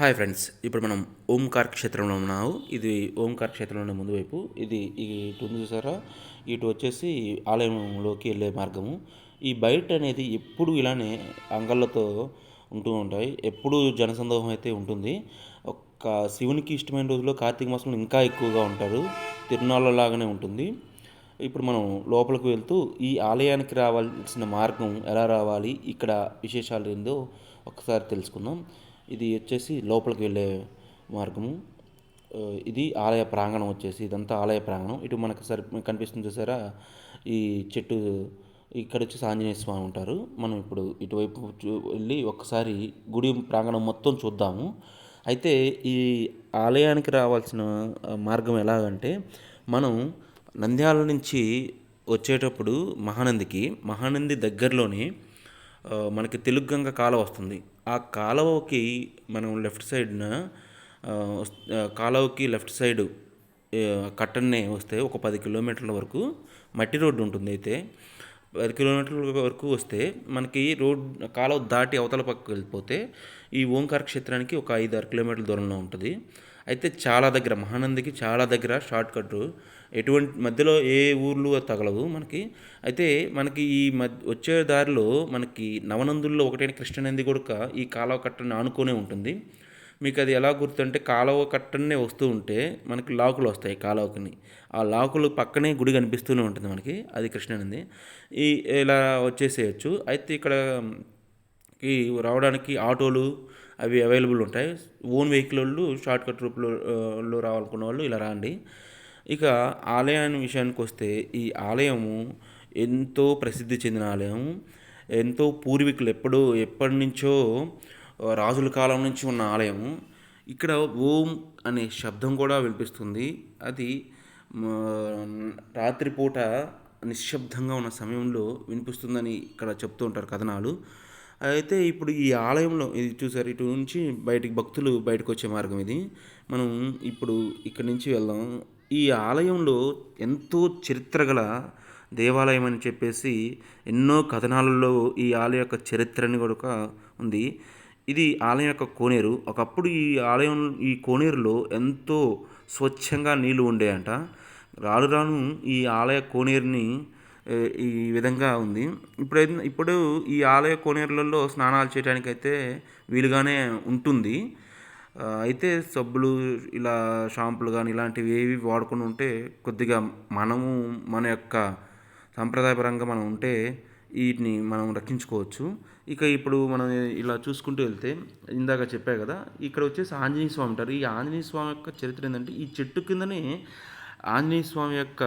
Hi friends ఇప్పుడు మనం ఓంకార్ క్షేత్రంలో ఉన్నాము. ఇది ఓంకార్ క్షేత్రంలో ముందు వైపు. ఇది ఇటు ఉంది చూసారా? ఇటు వచ్చేసి ఆలయంలోకి వెళ్ళే మార్గము. ఈ బయట అనేది ఎప్పుడు ఇలానే అంగళ్ళతో ఉంటూ ఉంటాయి. ఎప్పుడు జనసందోహం అయితే ఉంటుంది. ఒక్క శివునికి ఇష్టమైన రోజుల్లో కార్తీక మాసంలో ఇంకా ఎక్కువగా ఉంటారు. తిరునాళ్ళ లాగానే ఉంటుంది. ఇప్పుడు మనం లోపలికి వెళ్తూ ఈ ఆలయానికి రావాల్సిన మార్గం ఎలా రావాలి? ఇక్కడ విశేషాలు ఏందో ఒకసారి తెలుసుకుందాం. ఇది వచ్చేసి లోపలికి వెళ్ళే మార్గము. ఇది ఆలయ ప్రాంగణం వచ్చేసి ఇదంతా ఆలయ ప్రాంగణం. ఇటు మనకు సరి కనిపిస్తుంది చూసారా? ఈ చెట్టు ఇక్కడ వచ్చేసి ఆంజనేయ స్వామి ఉంటారు. మనం ఇప్పుడు ఇటువైపు చూ- వెళ్ళి ఒకసారి గుడి ప్రాంగణం మొత్తం చూద్దాము. అయితే ఈ ఆలయానికి రావాల్సిన మార్గం ఎలాగంటే మనం నంద్యాల నుంచి వచ్చేటప్పుడు మహానందికి మహానంది దగ్గరలోనే మనకి తెలుగు గంగ కాలువ వస్తుంది. ఆ కాలువకి మనం లెఫ్ట్ సైడ్న కాలువకి లెఫ్ట్ సైడ్ కట్టన్నే వస్తే ఒక పది కిలోమీటర్ల వరకు మట్టి రోడ్డు ఉంటుంది అయితే. పది కిలోమీటర్ల వరకు వస్తే మనకి రోడ్ కాలువ దాటి అవతల పక్కకు వెళ్ళిపోతే ఈ ఓంకార క్షేత్రానికి ఒక ఐదు ఆరు కిలోమీటర్ల దూరంలో ఉంటుంది. అయితే చాలా దగ్గర మహానందికి చాలా దగ్గర షార్ట్ కట్. ఎటువంటి మధ్యలో ఏ ఊర్లు తగలవు మనకి. అయితే మనకి ఈ మధ్య వచ్చే దారిలో మనకి నవనందుల్లో ఒకటైన కృష్ణనంది కూడా ఈ కాలువ కట్టను ఆనుకునే ఉంటుంది. మీకు అది ఎలా గుర్తుంటే కాలువ కట్టనే వస్తూ ఉంటే మనకి లాకులు వస్తాయి కాలువకుని. ఆ లాకులు పక్కనే గుడి కనిపిస్తూనే ఉంటుంది మనకి అది కృష్ణనంది. ఈ ఇలా వచ్చేసేయచ్చు. అయితే ఇక్కడ ఈ రావడానికి ఆటోలు అవి అవైలబుల్ ఉంటాయి. ఓన్ వెహికల్ వాళ్ళు షార్ట్కట్ రూట్లో రావాలనుకున్న వాళ్ళు ఇలా రాండి. ఇక ఆలయాన్ని విషయానికి వస్తే ఈ ఆలయము ఎంతో ప్రసిద్ధి చెందిన ఆలయం ఎంతో పూర్వీకులు ఎప్పుడో ఎప్పటి నుంచో రాజుల కాలం నుంచి ఉన్న ఆలయము. ఇక్కడ ఓం అనే శబ్దం కూడా వినిపిస్తుంది. అది రాత్రిపూట నిశ్శబ్దంగా ఉన్న సమయంలో వినిపిస్తుందని ఇక్కడ చెప్తూ ఉంటారు కథనాలు. అయితే ఇప్పుడు ఈ ఆలయంలో ఇది చూసారు ఇటు నుంచి బయటికి భక్తులు బయటకు వచ్చే మార్గం ఇది. మనం ఇప్పుడు ఇక్కడి నుంచి వెళ్దాం. ఈ ఆలయంలో ఎంతో చరిత్ర గల దేవాలయం అని చెప్పేసి ఎన్నో కథనాలలో ఈ ఆలయం యొక్క చరిత్రని కూడా ఉంది. ఇది ఆలయం యొక్క కోనేరు. ఒకప్పుడు ఈ ఆలయం ఈ కోనేరులో ఎంతో స్వచ్ఛంగా నీళ్ళు ఉండేయంట. రాను రాను ఈ ఆలయ కోనేరుని ఈ విధంగా ఉంది. ఇప్పుడు ఇప్పుడు ఈ ఆలయ కోనేరులలో స్నానాలు చేయడానికైతే వీలుగానే ఉంటుంది. అయితే సబ్బులు ఇలా షాంపులు కానీ ఇలాంటివి ఏవి వాడకుండా ఉంటే కొద్దిగా మనము మన యొక్క సాంప్రదాయపరంగా మనం ఉంటే వీటిని మనం రక్షించుకోవచ్చు. ఇక ఇప్పుడు మనం ఇలా చూసుకుంటూ వెళ్తే ఇందాక చెప్పా కదా ఇక్కడ వచ్చేసి ఆంజనేయ స్వామి ఉంటారు. ఈ ఆంజనేయ స్వామి యొక్క చరిత్ర ఏంటంటే ఈ చెట్టు కిందనే ఆంజనేయ స్వామి యొక్క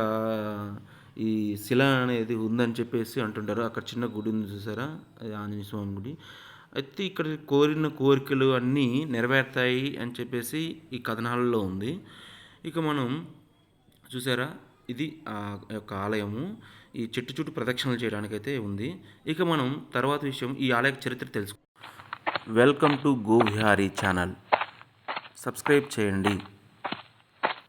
ఈ శిల అనేది ఉందని చెప్పేసి అంటుంటారు. అక్కడ చిన్న గుడి ఉంది చూసారా? అది ఆంజనేయ స్వామి గుడి. అయితే ఇక్కడ కోరిన కోరికలు అన్నీ నెరవేరుతాయి అని చెప్పేసి ఈ కథనాలలో ఉంది. ఇక మనం చూసారా? ఇది ఆ యొక్క ఆలయము. ఈ చెట్టు చుట్టూ ప్రదక్షిణలు చేయడానికైతే ఉంది. ఇక మనం తర్వాత విషయం ఈ ఆలయ చరిత్ర తెలుసు welcome to go Vihari channel. Subscribe చేయండి.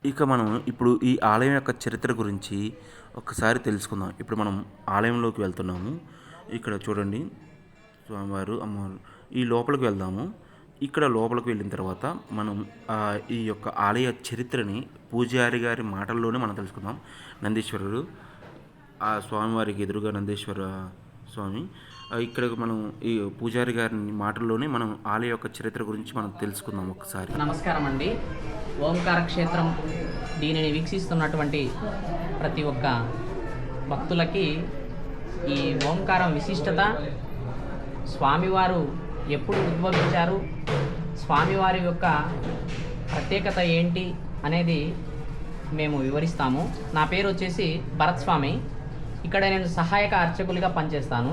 ఇక మనం ఇప్పుడు ఈ ఆలయం యొక్క చరిత్ర గురించి ఒకసారి తెలుసుకుందాం. ఇప్పుడు మనం ఆలయంలోకి వెళ్తున్నాము. ఇక్కడ చూడండి. స్వామివారు అమ్మవారు. ఈ లోపలికి వెళ్దాము. ఇక్కడ లోపలికి వెళ్ళిన తర్వాత మనం ఈ యొక్క ఆలయ చరిత్రని పూజారి గారి మాటల్లోనే మనం తెలుసుకుందాం. నందీశ్వరుడు ఆ స్వామివారికి ఎదురుగా నందీశ్వర స్వామి. ఇక్కడ మనం ఈ పూజారి గారి మాటల్లోనే మనం ఆలయ యొక్క చరిత్ర గురించి మనం తెలుసుకుందాం ఒకసారి. నమస్కారం అండి. ఓంకార క్షేత్రం దీనిని వీక్షిస్తున్నటువంటి ప్రతి ఒక్క భక్తులకి ఈ ఓంకారం విశిష్టత స్వామివారు ఎప్పుడు ఉద్భవించారు స్వామివారి యొక్క ప్రత్యేకత ఏంటి అనేది మేము వివరిస్తాము. నా పేరు వచ్చేసి భరత్ స్వామి ఇక్కడ నేను సహాయక అర్చకులుగా పనిచేస్తాను.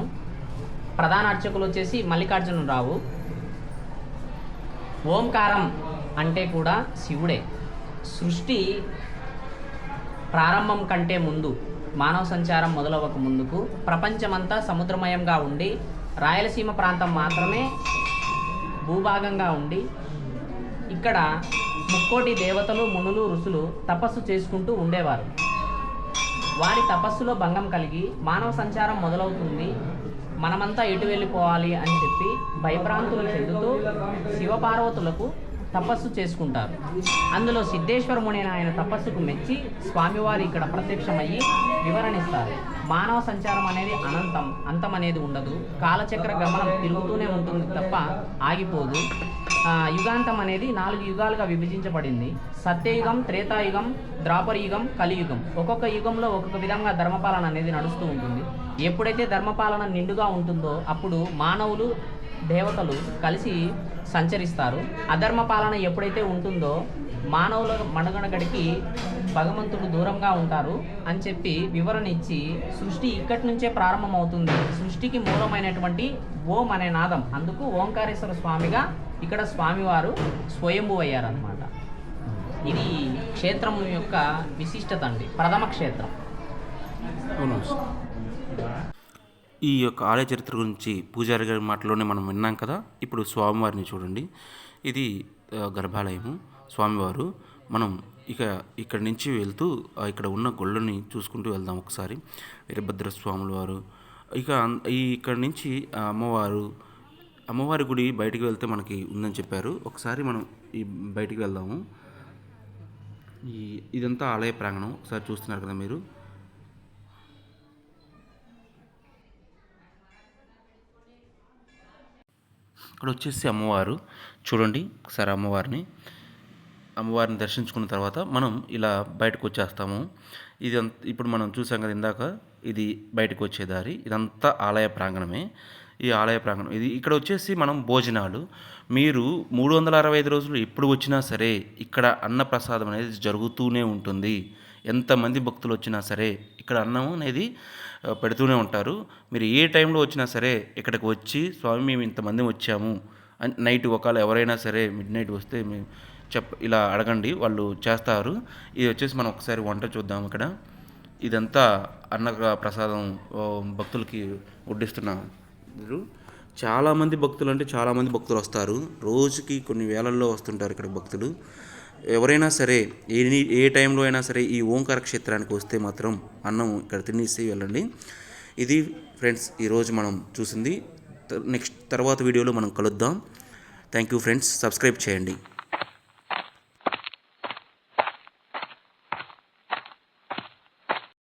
ప్రధాన అర్చకులు వచ్చేసి మల్లికార్జునరావు ఓంకారం అంటే కూడా శివుడే. సృష్టి ప్రారంభం కంటే ముందు మానవ సంచారం మొదలవ్వక ముందుకు ప్రపంచమంతా సముద్రమయంగా ఉండి రాయలసీమ ప్రాంతం మాత్రమే భూభాగంగా ఉండి ఇక్కడ ముక్కోటి దేవతలు మునులు ఋషులు తపస్సు చేసుకుంటూ ఉండేవారు. వారి తపస్సులో భంగం కలిగి మానవ సంచారం మొదలవుతుంది. మనమంతా ఎటు వెళ్ళిపోవాలి అని చెప్పి భయభ్రాంతులు చెందుతూ శివపార్వతులకు తపస్సు చేసుకుంటారు. అందులో సిద్ధేశ్వర ముని ఆయన తపస్సుకు మెచ్చి స్వామివారు ఇక్కడ ప్రత్యక్షమయ్యి వివరణిస్తారు. మానవ సంచారం అనేది అనంతం అంతం అనేది ఉండదు. కాలచక్ర గమనం తిరుగుతూనే ఉంటుంది తప్ప ఆగిపోదు. యుగాంతం అనేది నాలుగు యుగాలుగా విభజించబడింది. సత్యయుగం త్రేతాయుగం ద్రాపరయుగం కలియుగం. ఒక్కొక్క యుగంలో ఒక్కొక్క విధంగా ధర్మపాలన అనేది నడుస్తూ ఉంటుంది. ఎప్పుడైతే ధర్మపాలన నిండుగా ఉంటుందో అప్పుడు మానవులు దేవతలు కలిసి సంచరిస్తారు. అధర్మ పాలన ఎప్పుడైతే ఉంటుందో మానవుల మనుగడగడికి భగవంతుడు దూరంగా ఉంటారు అని చెప్పి వివరణ ఇచ్చి సృష్టి ఇక్కడి నుంచే ప్రారంభమవుతుంది. సృష్టికి మూలమైనటువంటి ఓం అనే నాదం. అందుకు ఓంకారేశ్వర స్వామిగా ఇక్కడ స్వామివారు స్వయంభూ అయ్యారనమాట ఇది క్షేత్రం యొక్క విశిష్టత అండి. ప్రథమ క్షేత్రం. అవును ఈ యొక్క ఆలయ చరిత్ర గురించి పూజారి గారి మాటలోనే మనం విన్నాం కదా? ఇప్పుడు స్వామివారిని చూడండి. ఇది గర్భాలయము. స్వామివారు మనం ఇక ఇక్కడ నుంచి వెళ్తూ ఇక్కడ ఉన్న గొళ్ళని చూసుకుంటూ వెళ్దాం ఒకసారి. వీరభద్ర స్వాముల వారు. ఇక ఈ ఇక్కడి నుంచి అమ్మవారు అమ్మవారి గుడి బయటికి వెళ్తే మనకి ఉందని చెప్పారు. ఒకసారి మనం ఈ బయటికి వెళ్దాము. ఈ ఇదంతా ఆలయ ప్రాంగణం. ఒకసారి చూస్తున్నారు కదా మీరు? ఇక్కడ వచ్చేసి అమ్మవారు. చూడండి ఒకసారి అమ్మవారిని. అమ్మవారిని దర్శించుకున్న తర్వాత మనం ఇలా బయటకు వచ్చేస్తాము ఇది అంత- ఇప్పుడు మనం చూసాం కదా ఇందాక ఇది బయటకు వచ్చే దారి. ఇదంతా ఆలయ ప్రాంగణమే. ఈ ఆలయ ప్రాంగణం. ఇది ఇక్కడ వచ్చేసి మనం భోజనాలు. మీరు మూడు వందల అరవై ఐదు రోజులు ఎప్పుడు వచ్చినా సరే ఇక్కడ అన్నప్రసాదం అనేది జరుగుతూనే ఉంటుంది. ఎంతమంది భక్తులు వచ్చినా సరే ఇక్కడ అన్నం అనేది పెడుతూనే ఉంటారు. మీరు ఏ టైంలో వచ్చినా సరే ఇక్కడికి వచ్చి స్వామి మేము ఇంతమంది వచ్చాము. అని నైట్ ఒకవేళ ఎవరైనా సరే మిడ్ నైట్ వస్తే మేము చెప్ ఇలా అడగండి వాళ్ళు చేస్తారు. ఇది వచ్చేసి మనం ఒకసారి వంట చూద్దాం ఇక్కడ. ఇదంతా అన్న ప్రసాదం భక్తులకి వడ్డిస్తున్నారు చాలామంది భక్తులు అంటే చాలామంది భక్తులు వస్తారు. రోజుకి కొన్ని వేలల్లో వస్తుంటారు ఇక్కడ భక్తులు. ఎవరైనా సరే ఏ ఏ టైంలో అయినా సరే ఈ ఓంకార క్షేత్రానికి వస్తే మాత్రం అన్నం ఇక్కడ తినేసి వెళ్ళండి. ఇది ఫ్రెండ్స్ ఈరోజు మనం చూసింది. నెక్స్ట్ తర్వాత వీడియోలో మనం కలుద్దాం. Thank you friends. సబ్స్క్రైబ్ చేయండి.